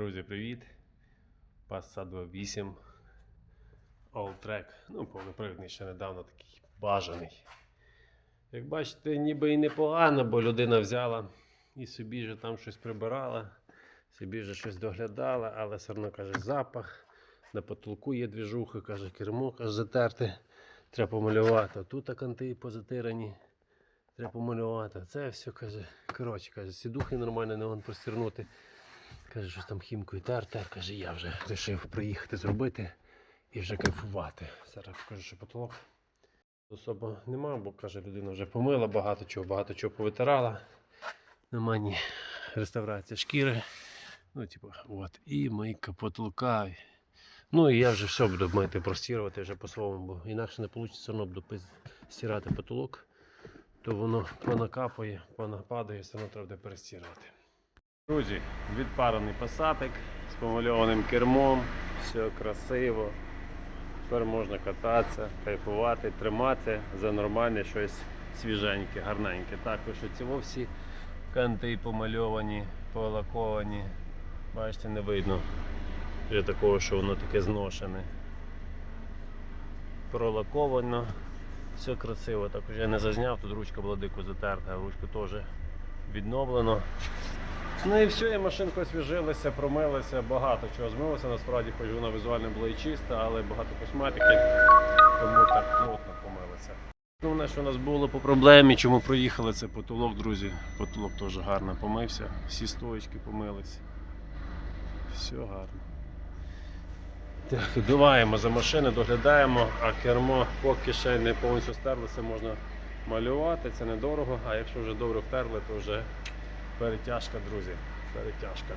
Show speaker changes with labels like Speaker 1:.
Speaker 1: Друзі, привіт! Passat 28 Alltrack. Ну, повнопривідний ще недавно такий бажаний. Як бачите, ніби і непогано, бо людина взяла і собі же там щось прибирала, собі же щось доглядала, але все одно каже, запах. На потолку є двіжуха, каже, кермо каже, затерте, треба помалювати. Тут канти позатирані, треба помалювати. Це все каже. Коротше, каже, сідухи нормально не вон простірнути. Каже, що там хімкою тер, тер. Каже, я вже вирішив приїхати зробити і вже кайфувати. Зараз покажу, що потолок. Особо нема, бо каже, людина вже помила багато чого, багато чого повитирала. Нема ні реставрація шкіри. Ну, типу, от, і мийка потолка. Ну і я вже все буду мити, простірувати вже по-своєму, бо інакше не вийде все одно буду стирати потолок, то воно понакапає, понападає, все одно треба буде перестирати. Друзі, відпарений пасатик з помальованим кермом, все красиво. Тепер можна кататися, кайфувати, триматися за нормальне щось свіженьке, гарненьке. Також ці всі канти помальовані, полаковані. Бачите, не видно вже такого, що воно таке зношене. Пролаковано, все красиво. Також я не зазняв, тут ручка була дико затерта, ручку теж відновлено. Ну і все, і машинка освіжилася, промилася, багато чого змилося. Насправді, хоч вона візуально була і чиста, але багато косметики, тому так плотно помилася. Головне, що у нас було по проблемі, чому проїхали, це потолок, друзі. Потолок теж гарно помився, всі стоечки помилися. Все гарно. Так, дуваємо за машини, доглядаємо, а кермо поки ще не повністю стерлося, можна малювати, це недорого, а якщо вже добре втерли, то вже перетяжка, друзі. Перетяжка.